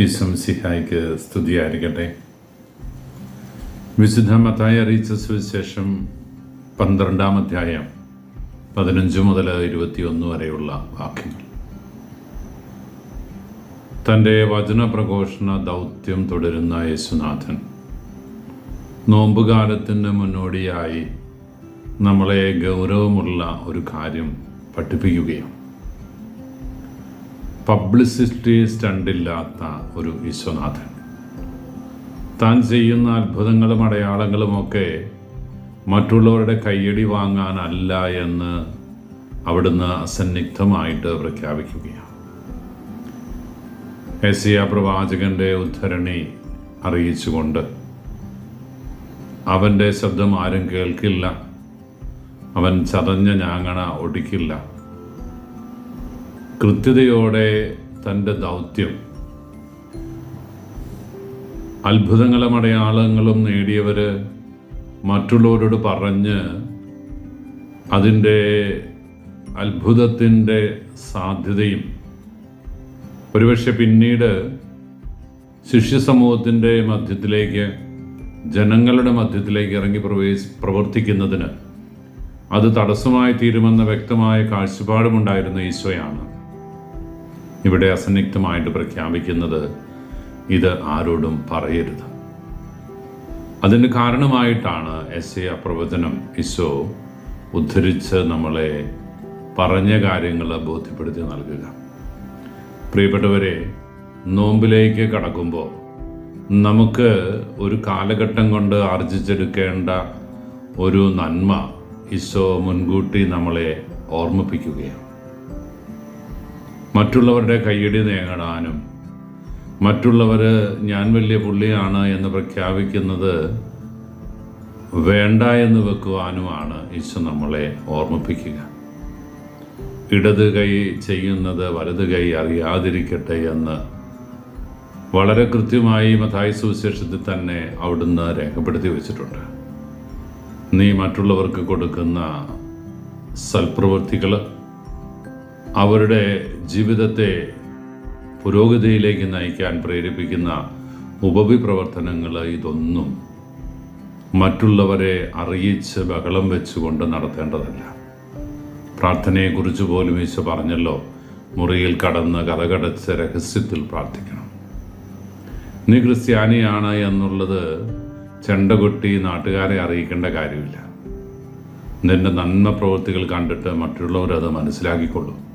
ഈശംസിഹായ്ക്ക് സ്തുതിയായിരിക്കട്ടെ. വിശുദ്ധ മത്തായി അറിയിച്ച സുവിശേഷം പന്ത്രണ്ടാം അധ്യായം പതിനഞ്ച് മുതൽ ഇരുപത്തിയൊന്ന് വരെയുള്ള വാക്യങ്ങൾ. തന്റെ വചനപ്രഘോഷണ ദൗത്യം തുടരുന്ന യേശുനാഥൻ നോമ്പുകാലത്തിന് മുന്നോടിയായി നമ്മളെ ഗൗരവമുള്ള ഒരു കാര്യം പഠിപ്പിക്കുകയാണ്. പബ്ലിസിറ്റി സ്റ്റണ്ടില്ലാത്ത ഒരു വിശ്വനാഥൻ. താൻ ചെയ്യുന്ന അത്ഭുതങ്ങളും അടയാളങ്ങളുമൊക്കെ മറ്റുള്ളവരുടെ കയ്യടി വാങ്ങാനല്ല എന്ന് അവിടുന്ന് അസന്നിഗ്ധമായിട്ട് പ്രഖ്യാപിക്കുകയാണ്. എസിയ പ്രവാചകന്റെ ഉദ്ധരണി അറിയിച്ചുകൊണ്ട് അവന്റെ ശബ്ദം ആരും കേൾക്കില്ല. അവൻ ചതഞ്ഞ ഞാങ്ങണ ഒടിക്കില്ല. കൃത്യതയോടെ തന്റെ ദൗത്യം അത്ഭുതങ്ങളും അടയാളങ്ങളും നേടിയവർ മറ്റുള്ളവരോട് പറഞ്ഞ് അതിന്റെ അത്ഭുതത്തിന്റെ സാധ്യതയും ഒരുപക്ഷെ പിന്നീട് ശിഷ്യ സമൂഹത്തിന്റെ മധ്യത്തിലേക്ക് ജനങ്ങളുടെ മധ്യത്തിലേക്ക് ഇറങ്ങി പ്രവേശി പ്രവർത്തിക്കുന്നതിന് അത് തടസ്സമായി തീരുമെന്ന വ്യക്തമായ കാഴ്ചപ്പാടുമുണ്ടായിരുന്ന ഈശോയാണ്. ഇവിടെ അസന്നിഗ്ധമായിട്ട് പ്രഖ്യാപിക്കുന്നത് ഇത് ആരോടും പറയരുത്. അതിന് കാരണമായിട്ടാണ് എസ് എ അപ്രവചനം ഇസോ ഉദ്ധരിച്ച് നമ്മളെ പറഞ്ഞ കാര്യങ്ങൾ ബോധ്യപ്പെടുത്തി നൽകുക. പ്രിയപ്പെട്ടവരെ നോമ്പിലേക്ക് കടക്കുമ്പോൾ നമുക്ക് ഒരു കാലഘട്ടം കൊണ്ട് ആർജിച്ചെടുക്കേണ്ട ഒരു നന്മ ഈശോ മുൻകൂട്ടി നമ്മളെ ഓർമ്മിപ്പിക്കുകയാണ്. മറ്റുള്ളവരുടെ കയ്യടി നേടാനും മറ്റുള്ളവർ ഞാൻ വലിയ പുള്ളിയാണ് എന്ന് പ്രഖ്യാപിക്കുന്നത് വേണ്ട എന്ന് വെക്കുവാനുമാണ് ഈശോ നമ്മളെ ഓർമ്മിപ്പിക്കുക. ഇടത് കൈ ചെയ്യുന്നത് വലത് കൈ അറിയാതിരിക്കട്ടെ എന്ന് വളരെ കൃത്യമായി മതായ സുവിശേഷത്തിൽ തന്നെ അവിടുന്ന് രേഖപ്പെടുത്തി വെച്ചിട്ടുണ്ട്. നീ മറ്റുള്ളവർക്ക് കൊടുക്കുന്ന സൽപ്രവൃത്തികൾ അവരുടെ ജീവിതത്തെ പുരോഗതിയിലേക്ക് നയിക്കാൻ പ്രേരിപ്പിക്കുന്ന ഉപവിപ്രവർത്തനങ്ങൾ ഇതൊന്നും മറ്റുള്ളവരെ അറിയിച്ച് ബഹളം വെച്ചുകൊണ്ട് നടത്തേണ്ടതല്ല. പ്രാർത്ഥനയെക്കുറിച്ച് പോലും ഈശോ പറഞ്ഞല്ലോ മുറിയിൽ കടന്ന് കഥകടച്ച് രഹസ്യത്തിൽ പ്രാർത്ഥിക്കണം. നീ ക്രിസ്ത്യാനിയാണ് എന്നുള്ളത് ചെണ്ടകൊട്ടി നാട്ടുകാരെ അറിയിക്കേണ്ട കാര്യമില്ല. നിന്റെ നന്മ പ്രവൃത്തികൾ കണ്ടിട്ട് മറ്റുള്ളവരത് മനസ്സിലാക്കിക്കൊള്ളും.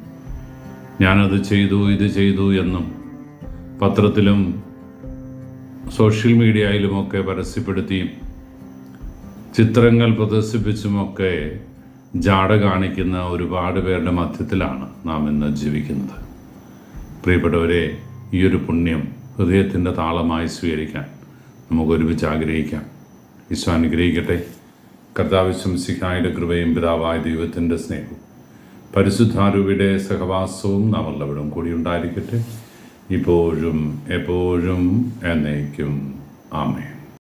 ഞാനത് ചെയ്തു ഇത് ചെയ്തു എന്നും പത്രത്തിലും സോഷ്യൽ മീഡിയയിലുമൊക്കെ പരസ്യപ്പെടുത്തിയും ചിത്രങ്ങൾ പ്രദർശിപ്പിച്ചുമൊക്കെ ജാട കാണിക്കുന്ന ഒരുപാട് പേരുടെ മധ്യത്തിലാണ് നാം ഇന്ന് ജീവിക്കുന്നത്. പ്രിയപ്പെട്ടവരെ ഈ ഒരു പുണ്യം ഹൃദയത്തിന്റെ താളമായി സ്വീകരിക്കാൻ നമുക്ക് ഒരുമിച്ച് ആഗ്രഹിക്കാം. ഈശോ അനുഗ്രഹിക്കട്ടെ. കർത്താവിശംസിക്കായുടെ കൃപയും പിതാവായ ദൈവത്തിന്റെ സ്നേഹവും പരിശുദ്ധാരൂപിയുടെ സഹവാസവും നാം എല്ലാവരും കൂടി ഉണ്ടായിരിക്കട്ടെ. ഇപ്പോഴും എപ്പോഴും എന്നേക്കും. ആമേ